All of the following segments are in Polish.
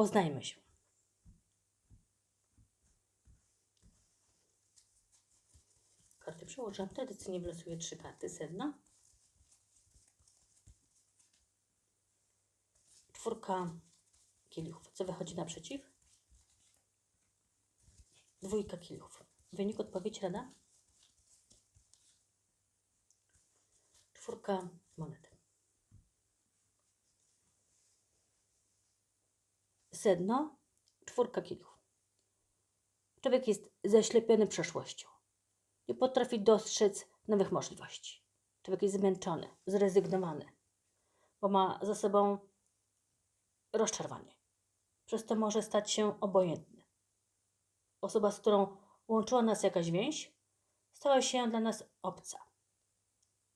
poznajmy się. Karty przełożę, tradycyjnie wylosuję trzy karty sedna. Czwórka kielichów. Co wychodzi naprzeciw? Dwójka kielichów. Wynik, odpowiedź, rada? Czwórka monet. Sedno, czwórka kielichów. Człowiek jest zaślepiony przeszłością. Nie potrafi dostrzec nowych możliwości. Człowiek jest zmęczony, zrezygnowany, bo ma za sobą rozczarowanie. Przez to może stać się obojętny. Osoba, z którą łączyła nas jakaś więź, stała się dla nas obca.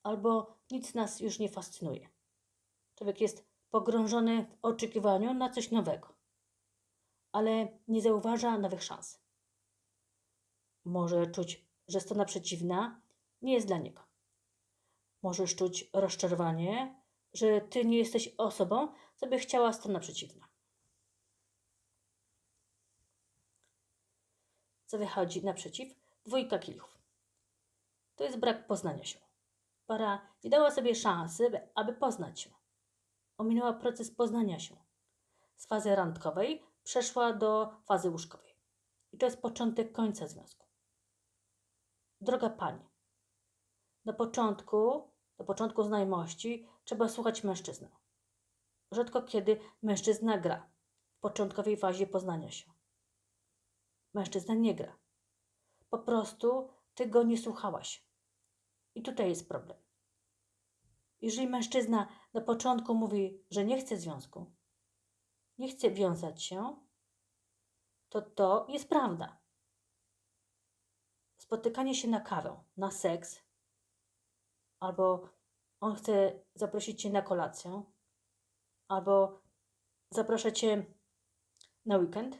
Albo nic nas już nie fascynuje. Człowiek jest pogrążony w oczekiwaniu na coś nowego, ale nie zauważa nowych szans. Może czuć, że strona przeciwna nie jest dla niego. Możesz czuć rozczarowanie, że ty nie jesteś osobą, co by chciała strona przeciwna. Co wychodzi naprzeciw? Dwójka kielichów. To jest brak poznania się. Para nie dała sobie szansy, aby poznać się. Ominęła proces poznania się. Z fazy randkowej przeszła do fazy łóżkowej. I to jest początek końca związku. Droga pani, na początku, na początku znajomości trzeba słuchać mężczyznę. Rzadko kiedy mężczyzna gra w początkowej fazie poznania się. Mężczyzna nie gra. Po prostu ty go nie słuchałaś. I tutaj jest problem. Jeżeli mężczyzna na początku mówi, że nie chce związku, nie chce wiązać się, to to jest prawda. Spotykanie się na kawę, na seks, albo on chce zaprosić cię na kolację, albo zaprasza cię na weekend,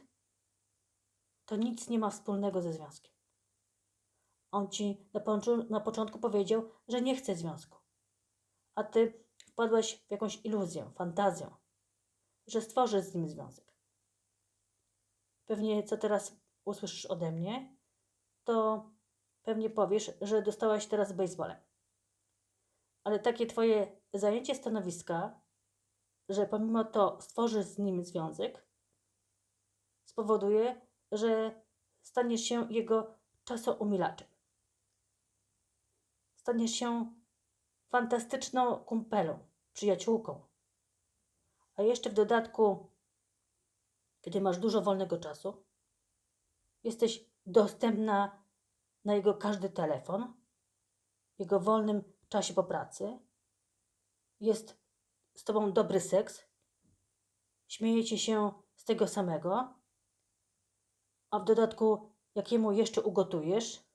to nic nie ma wspólnego ze związkiem. On ci na, na początku powiedział, że nie chce związku, a ty wpadłeś w jakąś iluzję, fantazję, że stworzysz z nim związek. Pewnie co teraz usłyszysz ode mnie, to pewnie powiesz, że dostałaś teraz baseballem. Ale takie twoje zajęcie stanowiska, że pomimo to stworzysz z nim związek, spowoduje, że staniesz się jego czasoumilaczem. Staniesz się fantastyczną kumpelą, przyjaciółką. A jeszcze w dodatku, kiedy masz dużo wolnego czasu, jesteś dostępna na jego każdy telefon, jego wolnym czasie po pracy, jest z tobą dobry seks, śmiejecie się z tego samego, a w dodatku jakiemu jeszcze ugotujesz.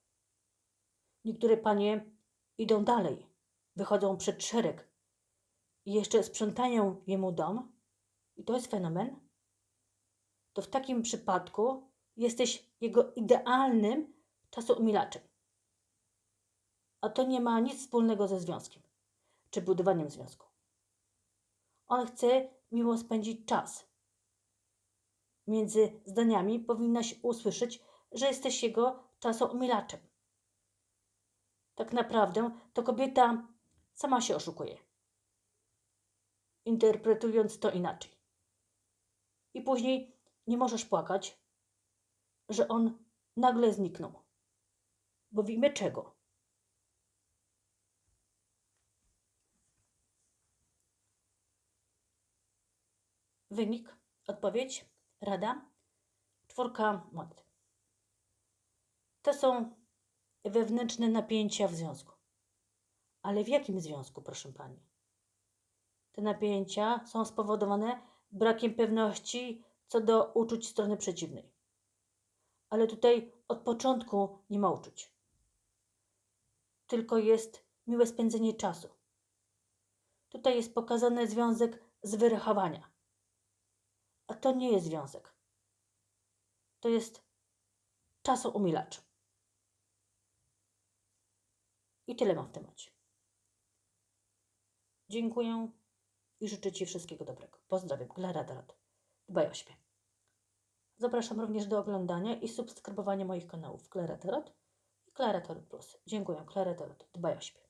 Niektóre panie idą dalej, wychodzą przed szereg i jeszcze sprzątają jemu dom, i to jest fenomen, to w takim przypadku jesteś jego idealnym czasoumilaczem. A to nie ma nic wspólnego ze związkiem czy budowaniem związku. On chce miło spędzić czas. Między zdaniami powinnaś usłyszeć, że jesteś jego czasoumilaczem. Tak naprawdę to kobieta sama się oszukuje, interpretując to inaczej. I później nie możesz płakać, że on nagle zniknął. Bo w imię czego? Wynik, odpowiedź, rada, czwórka monet. To są wewnętrzne napięcia w związku. Ale w jakim związku, proszę pani? Te napięcia są spowodowane brakiem pewności co do uczuć strony przeciwnej. Ale tutaj od początku nie ma uczuć. Tylko jest miłe spędzenie czasu. Tutaj jest pokazany związek z wyrachowania. A to nie jest związek. To jest czasoumielacz. I tyle mam w temacie. Dziękuję i życzę Ci wszystkiego dobrego. Pozdrawiam. Klara Dorot. Dbaj o siebie. Zapraszam również do oglądania i subskrybowania moich kanałów Klara Tarot i Klara Tarot Plus. Dziękuję, Klara Tarot. Dbaj o siebie.